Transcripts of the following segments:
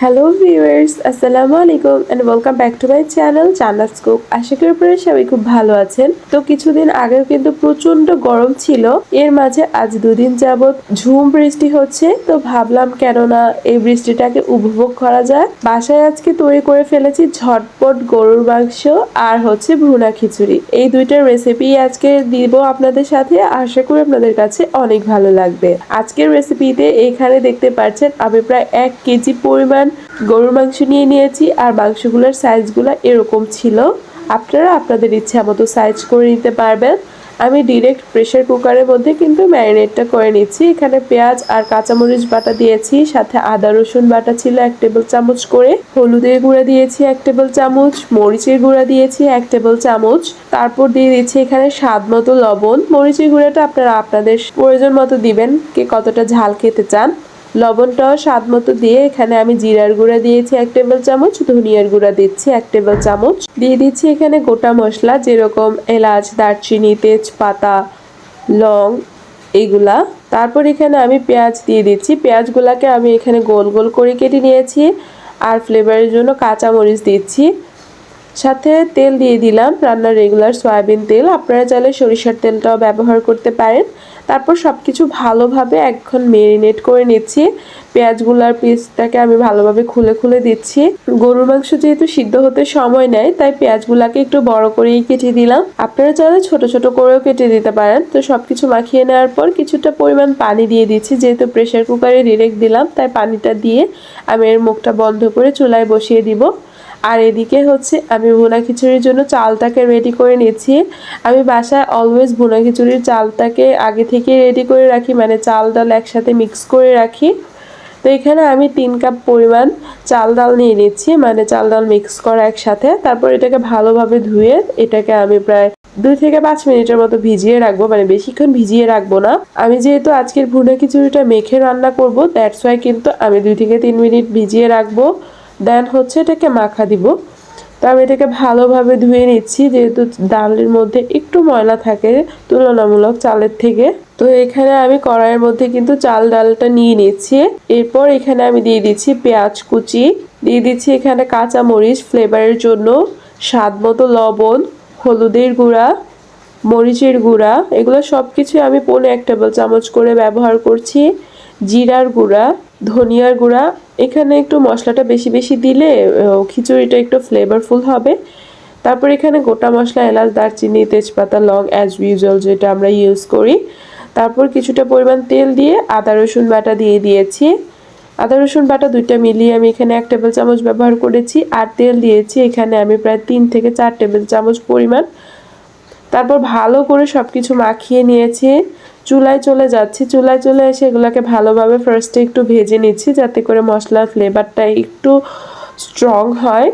Hello viewers আসসালামু আলাইকুম and welcome back to my channel Jannat cook আশা করি আপনারা সবাই খুব ভালো আছেন। তো কিছুদিন আগেও কিন্তু প্রচণ্ড গরম ছিল। এর মাঝে আজ দুদিন যাবৎ ঝুম বৃষ্টি হচ্ছে। তো ভাবলাম কেননা এই বৃষ্টিটাকে উপভোগ করা যায় বাসায় আজকে তৈরি করে ফেলেছি ঝটপট গরুর মাংস আর হচ্ছে ভুনা খিচুড়ি। এই দুইটার রেসিপি আজকে দিব আপনাদের সাথে। আশা করি আপনাদের কাছে অনেক ভালো লাগবে। আজকের রেসিপিতে এখানে দেখতে পাচ্ছেন, আমি প্রায় এক কেজি পরিমাণ গরুর মাংস নিয়ে নিয়েছি আর মাংসগুলোর সাইজগুলো এরকম ছিল। আপনারা আপনাদের ইচ্ছা মতো সাইজ করে নিতে পারবেন। আমি ডিরেক্ট প্রেশার কুকারের মধ্যে কিন্তু ম্যারিনেটটা করে নিচ্ছি। এখানে পেঁয়াজ আর কাঁচামরিচ বাটা দিয়েছি, সাথে আদা, রসুন বাটা ছিল এক টেবিল চামচ করে। হলুদের গুঁড়া দিয়েছি এক টেবিল চামচ, মরিচের গুঁড়া দিয়েছি এক টেবিল চামচ। তারপর দিয়ে দিচ্ছি এখানে স্বাদ মতো লবণ। মরিচের গুঁড়াটা আপনারা আপনাদের প্রয়োজন মতো দিবেন, কে কতটা ঝাল খেতে চান। লবণটাও স্বাদ মতো দিয়ে এখানে আমি জিরার গুঁড়া দিয়েছি এক টেবিল চামচ, ধনিয়ার গুঁড়া দিচ্ছি এক টেবিল চামচ। দিয়ে দিচ্ছি এখানে গোটা মশলা, যেরকম এলাচ, দারচিনি, তেজপাতা, লং এগুলা। তারপর এখানে আমি পেঁয়াজ দিয়ে দিচ্ছি। পেঁয়াজগুলাকে আমি এখানে গোল গোল করে কেটে নিয়েছি। আর ফ্লেভারের জন্য কাঁচামরিচ দিচ্ছি। সাথে তেল দিয়ে দিলাম, রান্নার রেগুলার সয়াবিন তেল। আপনারা চাইলে সরিষার তেলটাও ব্যবহার করতে পারেন। তারপর সব কিছু ভালোভাবে এখন মেরিনেট করে নিচ্ছি। পেঁয়াজগুলার পিসটাকে আমি ভালোভাবে খুলে খুলে দিচ্ছি। গরুর মাংস যেহেতু সিদ্ধ হতে সময় নেয়, তাই পেঁয়াজগুলাকে একটু বড় করেই কেটে দিলাম। আপনারা চাইলে ছোট ছোট করেও কেটে দিতে পারেন। তো সব কিছু মাখিয়ে নেওয়ার পর কিছুটা পরিমাণ পানি দিয়ে দিচ্ছি। যেহেতু প্রেশার কুকারে ডিরেক্ট দিলাম, তাই পানিটা দিয়ে আমি এর মুখটা বন্ধ করে চুলায় বসিয়ে দিব। আর এদিকে হচ্ছে আমি ভুনা খিচুড়ির জন্য চালটাকে রেডি করে নিচ্ছি। আমি বাসায় অলওয়েজ ভুনা খিচুড়ির চালটাকে আগে থেকে রেডি করে রাখি মানে চাল, ডাল একসাথে মিক্স করে রাখি। তো এখানে আমি তিন কাপ পরিমাণ চাল, ডাল নিয়ে নিচ্ছি মানে চাল, ডাল মিক্স করা একসাথে। তারপর এটাকে ভালোভাবে ধুয়ে এটাকে আমি প্রায় দুই থেকে পাঁচ মিনিটের মতো ভিজিয়ে রাখব মানে বেশিক্ষণ ভিজিয়ে রাখব না। আমি যেহেতু আজকের ভুনা খিচুড়িটা মেখে রান্না করব দ্যাটস ওয়াই কিন্তু আমি দুই থেকে তিন মিনিট ভিজিয়ে রাখব। দেন হচ্ছে এটাকে মাখা দিব। তো আমি এটাকে ভালোভাবে ধুয়ে নিচ্ছি, যেহেতু ডালের মধ্যে একটু ময়লা থাকে তুলনামূলক চালের থেকে। তো এখানে আমি কড়াইয়ের মধ্যে কিন্তু চাল ডালটা নিয়ে নিচ্ছি। এরপর এখানে আমি দিয়ে দিচ্ছি পেঁয়াজ কুচি। দিয়ে দিচ্ছি এখানে কাঁচা মরিচ ফ্লেভারের জন্য স্বাদ মতো লবণ, হলুদের গুঁড়া, মরিচের গুঁড়া। এগুলো সব কিছুই আমি পনেরো এক টেবিল চামচ করে ব্যবহার করছি। জিরার গুঁড়া, ধনিয়ার গুঁড়া। এখানে একটু মশলাটা বেশি বেশি দিলে খিচুড়িটা একটু ফ্লেভারফুল হবে। তারপর এখানে গোটা মশলা, এলাচ, দারচিনি, তেজপাতা, লং অ্যাজ ইউজুয়াল যেটা আমরা ইউজ করি। তারপর কিছুটা পরিমাণ তেল দিয়ে আদা, রসুন বাটা দিয়ে দিয়েছি। আদা, রসুন বাটা দুইটা মিলিয়ে আমি এখানে এক টেবিল চামচ ব্যবহার করেছি। আর তেল দিয়েছি এখানে আমি প্রায় তিন থেকে চার টেবিল চামচ পরিমাণ। তারপর ভালো করে সব কিছু মাখিয়ে নিয়েছি। চুলায় চলে যাচ্ছি। চুলায় চলে এসে এগুলোকে ভালোভাবে ফার্স্টে একটু ভেজে নিচ্ছি যাতে করে মশলার ফ্লেভারটা একটু স্ট্রং হয়।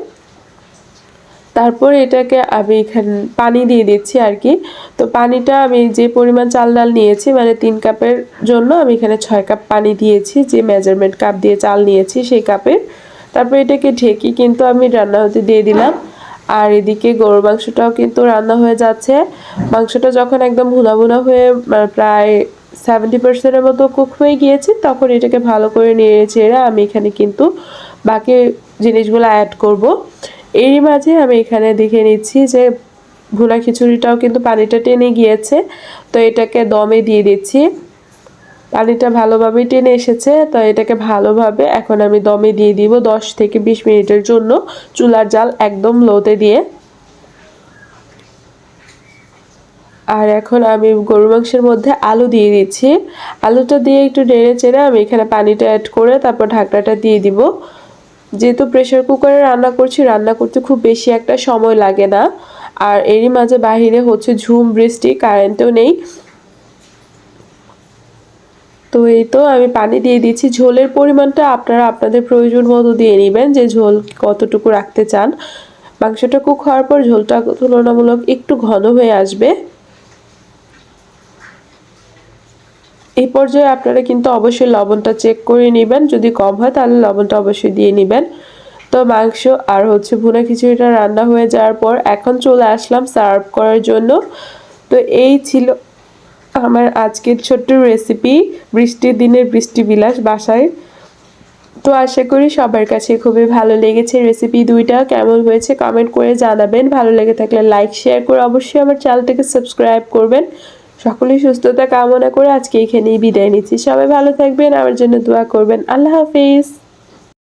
তারপর এটাকে আমি এখানে, পানি দিয়ে দিচ্ছি আর কি তো পানিটা আমি যে পরিমাণ চাল ডাল নিয়েছি মানে তিন কাপের জন্য আমি এখানে ছয় কাপ পানি দিয়েছি, যে মেজারমেন্ট কাপ দিয়ে চাল নিয়েছি সেই কাপের। তারপর এটাকে ঢেকে কিন্তু আমি রান্না হতে দিয়ে দিলাম। আর এদিকে গরুর মাংসটাও কিন্তু রান্না হয়ে যাচ্ছে। মাংসটা যখন একদম ভুনা ভুনা হয়ে প্রায় সেভেন্টি পার্সেন্টের মতো কুক হয়ে গিয়েছে, তখন এটাকে ভালো করে নিয়ে চেড়ে আমি এখানে কিন্তু বাকি জিনিসগুলো অ্যাড করব। এরই মাঝে আমি এখানে দেখে নিচ্ছি যে ভুনা খিচুড়িটাও কিন্তু পানিটা টেনে গিয়েছে, তো এটাকে দমে দিয়ে দিচ্ছি। পানিটা ভালোভাবে টেনে এসেছে, তো এটাকে ভালোভাবে এখন আমি দমে দিয়ে দিব দশ থেকে বিশ মিনিটের জন্য চুলার জাল একদম লোতে দিয়ে। আর এখন আমি গরু মাংসের মধ্যে আলু দিয়ে দিচ্ছি। আলুটা দিয়ে একটু নেড়ে চেড়ে আমি এখানে পানিটা অ্যাড করে তারপর ঢাকনাটা দিয়ে দিব। যেহেতু প্রেশার কুকারে রান্না করছি, রান্না করতে খুব বেশি একটা সময় লাগে না। আর এরই মাঝে বাহিরে হচ্ছে ঝুম, বৃষ্টি কারেন্টও নেই। তো এই তো আমি পানি দিয়ে দিচ্ছি। ঝোলের পরিমাণটা আপনারা আপনাদের প্রয়োজন মতো দিয়ে নেবেন যে ঝোল কতটুকু রাখতে চান। মাংসটা কুক হওয়ার পর ঝোলটা তুলনামূলক একটু ঘন হয়ে আসবে। এই পর্যায়ে আপনারা কিন্তু অবশ্যই লবণটা চেক করে নেবেন। যদি কম হয় তাহলে লবণটা অবশ্যই দিয়ে নেবেন। তো মাংস আর হচ্ছে ভুনা খিচুড়িটা রান্না হয়ে যাওয়ার পর এখন চলে আসলাম সার্ভ করার জন্য। তো এই ছিল আমার আজকের ছোট্ট রেসিপি বৃষ্টির দিনের বৃষ্টি বিলাস বাসায়। তো আশা করি সবার কাছে খুবই ভালো লেগেছে রেসিপি দুইটা। কেমন হয়েছে কমেন্ট করে জানাবেন। ভালো লেগে থাকলে লাইক শেয়ার করে অবশ্যই আমার চ্যানেলটাকে সাবস্ক্রাইব করবেন। সকলেই সুস্থতা কামনা করে আজকে এখানেই বিদায় নিচ্ছি। সবাই ভালো থাকবেন, আমার জন্য দোয়া করবেন। আল্লাহ হাফিজ।